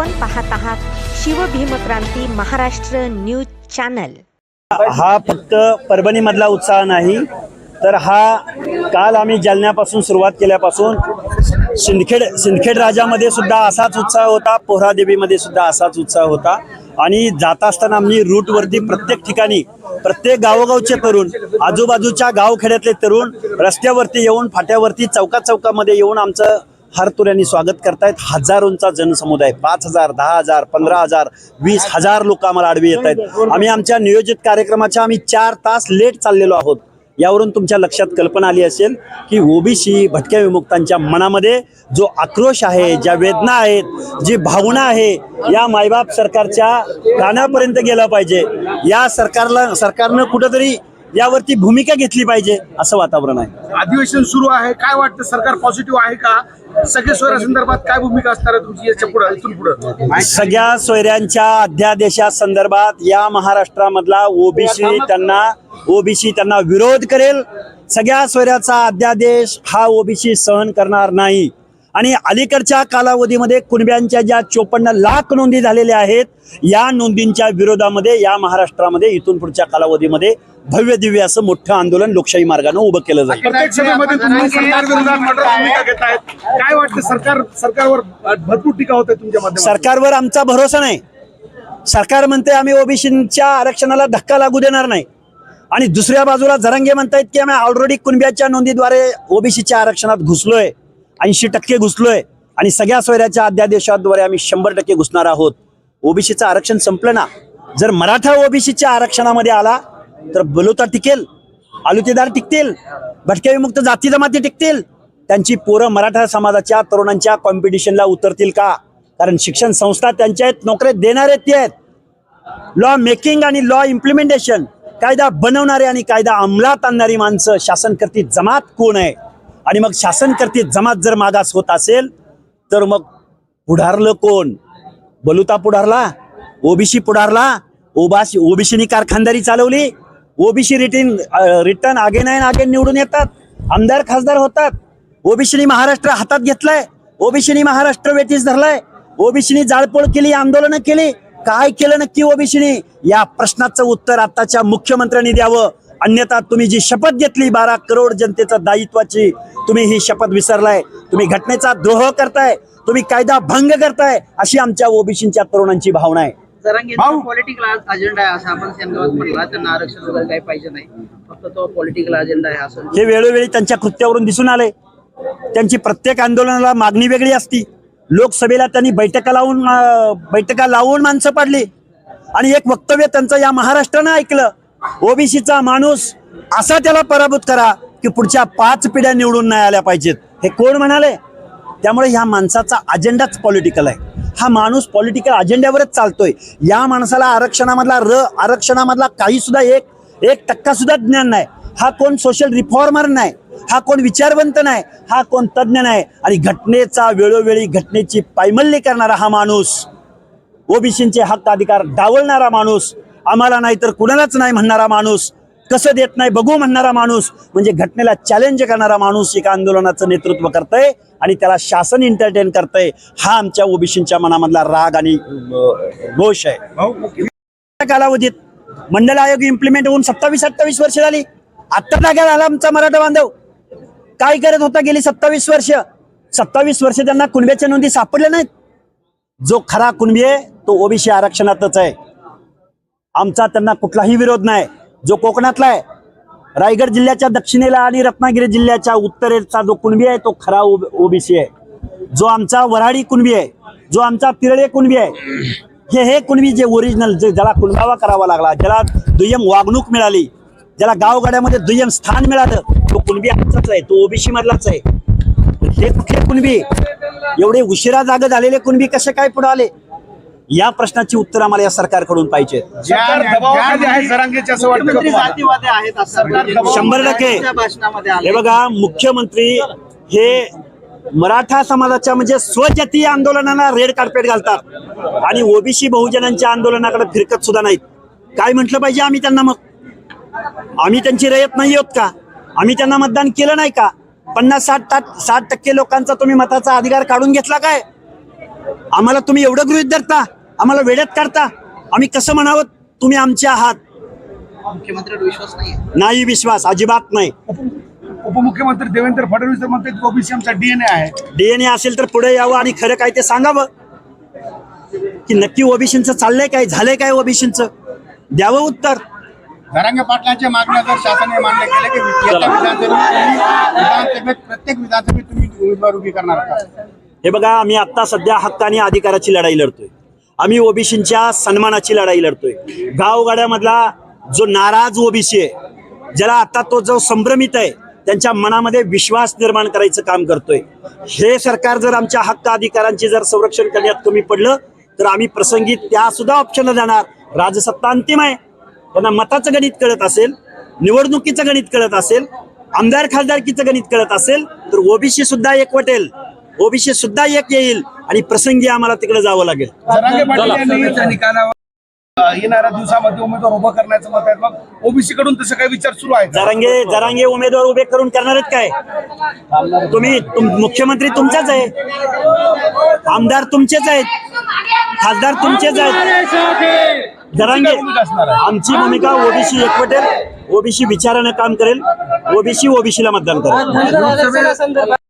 आपण पाहत आहात शिवभीमक्रांती महाराष्ट्र न्यूज चॅनल. हा फक्त परभणीमधला उत्साह नाही तर हा काल आम्ही जालन्यापासून सुरुवात केल्यापासून सिंदखेड सिंदखेड राजामध्ये सुद्धा असाच उत्साह होता पोहरादेवीमध्ये सुद्धा असाच उत्साह होता. आणि जात असताना आम्ही रूटवरती प्रत्येक ठिकाणी प्रत्येक गावोगावचे तरुण आजूबाजूच्या गावखेड्यातले तरुण रस्त्यावरती येऊन फाट्यावरती चौका चौकामध्ये येऊन आमचं हारतुऱ्यांनी स्वागत करतायत. हजारोंचा जनसमुदाय पाच हजार दहा हजार पंधरा हजार वीस हजार लोक आम्हाला आडवी येत आहेत आम्ही आमच्या नियोजित कार्यक्रमाच्या आम्ही चार तास लेट चाललेलो आहोत. यावरून तुमच्या लक्षात कल्पना आली असेल की ओबीसी भटक्या विमुक्तांच्या मनामध्ये जो आक्रोश आहे ज्या वेदना आहेत जी भावना आहे या मायबाप सरकारच्या कानापर्यंत गेला पाहिजे. या सरकारला सरकारनं कुठंतरी यावरती भूमिका घेतली पाहिजे असं वातावरण आहे. अधिवेशन सुरू आहे. काय वाटतं? सरकार पॉझिटिव्ह आहे का? सगळे सोयऱ्या संदर्भात काय भूमिका असणार आहे तुमची याच्यापुढे इथून पुढे? सगळ्या सोयऱ्यांच्या अध्यादेशा संदर्भात या महाराष्ट्रामधला ओबीसी त्यांना ओबीसी त्यांना विरोध करेल. सगळ्या सोयऱ्याचा अध्यादेश हा ओबीसी सहन करणार नाही. आणि अलीकडच्या कालावधीमध्ये कुणब्यांच्या ज्या चोपन्न लाख नोंदी झालेल्या आहेत या नोंदींच्या विरोधामध्ये या महाराष्ट्रामध्ये इथून पुढच्या कालावधीमध्ये भव्य दिव्य असं मोठं आंदोलन लोकशाही मार्गानं उभं केलं जाईल. प्रत्येक सभेमध्ये तुम्ही सरकार विरोधात कठोर भूमिका घेत आहेत. काय वाटतं सरकार सरकारवर भरपूर टीका होते तुमच्या माध्यमातून? सरकारवर आमचा भरोसा नाही. सरकार म्हणते आम्ही ओबीसीच्या आरक्षणाला धक्का लागू देणार नाही. आणि दुसऱ्या बाजूला जरंगे म्हणतायत की आम्ही ऑलरेडी कुणब्याच्या नोंदीद्वारे ओबीसीच्या आरक्षणात घुसलोय ऐंशी टक्के घुसलोय आणि सगळ्या सोयऱ्याच्या अध्यादेशाद्वारे आम्ही शंभर टक्के घुसणार आहोत. ओबीसीचं आरक्षण संपलं ना. जर मराठा ओबीसीच्या आरक्षणामध्ये आला तर बलुता टिकेल आलुतेदार टिकतील भटक्या विमुक्त जाती जमाती टिकतील. त्यांची पोरं मराठा समाजाच्या तरुणांच्या कॉम्पिटिशनला उतरतील का? कारण शिक्षण संस्था त्यांच्या आहेत नोकऱ्या देणारे ते आहेत. लॉ मेकिंग आणि लॉ इम्प्लिमेंटेशन कायदा बनवणारे आणि कायदा अंमलात आणणारी माणसं शासनकर्ती जमात कोण आहे? आणि मग शासनकर्ती जमात जर मागास होत असेल तर मग पुढारलं कोण? बलुता पुढारला? ओबीसी पुढारला? ओबासी ओबीसीनी कारखानदारी चालवली? ओबीसी रिटर्न रिटर्न आगे नाही आगे निवडून येतात. आमदार खासदार होतात. ओबीसीनी महाराष्ट्र हातात घेतलाय. ओबीसीनी महाराष्ट्र वेटीस धरलाय. ओबीसीनी जाळपोळ केली आंदोलनं केली. काय केलं नक्की ओबीसीनी? या प्रश्नाचं उत्तर आताच्या मुख्यमंत्र्यांनी द्यावं. अन्यथा तुम्ही जी शपथ घेतली बारा करोड जनतेचं दायित्वाची तुम्ही ही शपथ विसरलाय. तुम्ही घटनेचा द्रोह करताय. तुम्ही कायदा भंग करताय. अशी आमच्या ओबीसीच्या तरुणांची भावना आहे. भाऊ. जरांगे पॉलिटिकल अजेंडा आहे असं आपण सेंद्रात म्हणला त्यांना आरक्षण वगैरे काही पाहिजे नाही. फक्त तो पॉलिटिकल अजेंडा आहे असं. हे वेळोवेळी त्यांच्या कृत्यावरून दिसून आले त्यांची प्रत्येक आंदोलनाला मागणी वेगळी असती. लोकसभेला त्यांनी बैठका लावून बैठका लावून माणसं पाडली. आणि एक वक्तव्य त्यांचं या महाराष्ट्रानं ऐकलं. ओबीसीचा माणूस असा त्याला पराभूत करा की पुढच्या पाच पिढ्या निवडून नाही आल्या पाहिजेत. हे कोण म्हणाले? त्यामुळे ह्या माणसाचा अजेंडाच पॉलिटिकल आहे. हा माणूस पॉलिटिकल अजेंड्यावरच चालतोय. या माणसाला आरक्षणामधला र आरक्षणामधला काही सुद्धा एक एक टक्का सुद्धा ज्ञान नाही. हा कोण सोशल रिफॉर्मर नाही. हा कोण विचारवंत नाही. हा कोण तज्ज्ञ नाही. आणि घटनेचा वेळोवेळी घटनेची पायमल्ली करणारा हा माणूस ओबीसींचे हक्क अधिकार डावलणारा माणूस आम्हाला नाही तर कुणालाच नाही म्हणणारा माणूस कसं देत नाही बघू म्हणणारा माणूस म्हणजे घटनेला चॅलेंज करणारा माणूस एका आंदोलनाचं नेतृत्व करतंय आणि त्याला शासन एंटरटेन करतंय हा आमच्या ओबीसींच्या मनामधला राग आणि दोष आहे. कालावधीत मंडल आयोग इम्प्लिमेंट होऊन सत्तावीस अठ्ठावीस वर्ष झाली. आत्ता जागा झाला आमचा मराठा बांधव. काय करत होता गेली सत्तावीस वर्ष? सत्तावीस वर्ष त्यांना कुणब्याच्या नोंदी सापडल्या नाहीत. जो खरा कुणबी आहे तो ओबीसी आरक्षणातच आहे. आमचा त्यांना कुठलाही विरोध नाही. जो कोकणातला आहे. रायगड जिल्ह्याच्या दक्षिणेला आणि रत्नागिरी जिल्ह्याच्या उत्तरेचा जो कुणबी आहे तो खरा ओबीसी आहे. जो आमचा वऱ्हाडी कुणबी आहे जो आमचा तिरळे कुणबी आहे हे हे कुणबी जे ओरिजिनल जे ज्याला कुणबावा करावा लागला ज्याला दुय्यम वागणूक मिळाली ज्याला गावगाड्यामध्ये दुय्यम स्थान मिळालं तो कुणबी आमचाच आहे तो ओबीसी मधलाच आहे. हे कुठले कुणबी? एवढे उशिरा जागे झालेले कुणबी कसे काय पुढे आले? या प्रश्नाची उत्तर आम्हाला या सरकारकडून पाहिजे. शंभर टक्के. त्यांच्या भाषणामध्ये आले. हे बघा मुख्यमंत्री हे मराठा समाजाच्या म्हणजे स्वजातीय आंदोलनाला रेड कार्पेट घालतात. आणि ओबीसी बहुजनांच्या आंदोलनाकडे फिरकत सुद्धा नाहीत. काय म्हटलं पाहिजे आम्ही त्यांना मग? आम्ही त्यांची रयत नाही आहोत का? आम्ही त्यांना मतदान केलं नाही का? पन्नास साठ साठ टक्के लोकांचा तुम्ही मताचा अधिकार काढून घेतला काय? आम्हाला तुम्ही एवढं गृहित धरता? आम्हाला वेड्यात काढता. आम्ही कसं म्हणावं? तुम्ही आमचे आहात. मुख्यमंत्र्यांवर विश्वास नाही नाही विश्वास अजिबात नाही. उपमुख्यमंत्री देवेंद्र फडणवीस तर म्हणतात ओबीसी आमचा डीएनए आहे. डीएनए असेल तर पुढे यावं आणि खरं काय ते सांगावं. की नक्की ओबीसीचं चाललंय काय झालंय काय ओबीसीचं द्यावं उत्तर. धरांगे पाटलांच्या मागण्या जर शासनाने मान्य केल्या की येत्या विधानसभेत विधानसभेत प्रत्येक विधानसभेत तुम्ही उमेदवार उभी करणार का हे बघा आम्ही आता सध्या हक्क आणि अधिकाराची लढाई लढतोय. आम्ही ओबीसींच्या सन्मानाची लढाई लढतोय. गावगाड्यामधला जो नाराज ओबीसी आहे ज्याला आता तो जो संभ्रमित आहे त्यांच्या मनामध्ये विश्वास निर्माण करायचं काम करतोय. हे सरकार जर आमच्या हक्क अधिकारांचे जर संरक्षण करण्यात कमी पडलं तर आम्ही प्रसंगी त्या सुद्धा ऑप्शन देणार राजसत्ता अंतिम आहे. त्यांना मताचं गणित कळत असेल निवडणुकीचं गणित कळत असेल आमदार खासदारकीचं गणित कळत असेल तर ओबीसी सुद्धा एकवटेल. ओबीसी सुद्धा एक येईल. आणि प्रसंगी आम्हाला तिकडे जावं लागेल. येणाऱ्या दिवसामध्ये उमेदवार उभं करण्याचं मत आहे मग ओबीसी कडून तसं काही विचार सुरू आहे? जरांगे जरांगे उमेदवार उभे करून करणार आहेत काय? तुम्ही तुम- मुख्यमंत्री तुमचाच आहे. आमदार तुमचेच आहेत. खासदार तुमचेच आहेत. जरांगे भूमिका असणार आहे? आमची भूमिका ओबीसी एकवटेल ओबीसी विचारानं काम करेल. ओबीसी ओबीसीला मतदान करेल.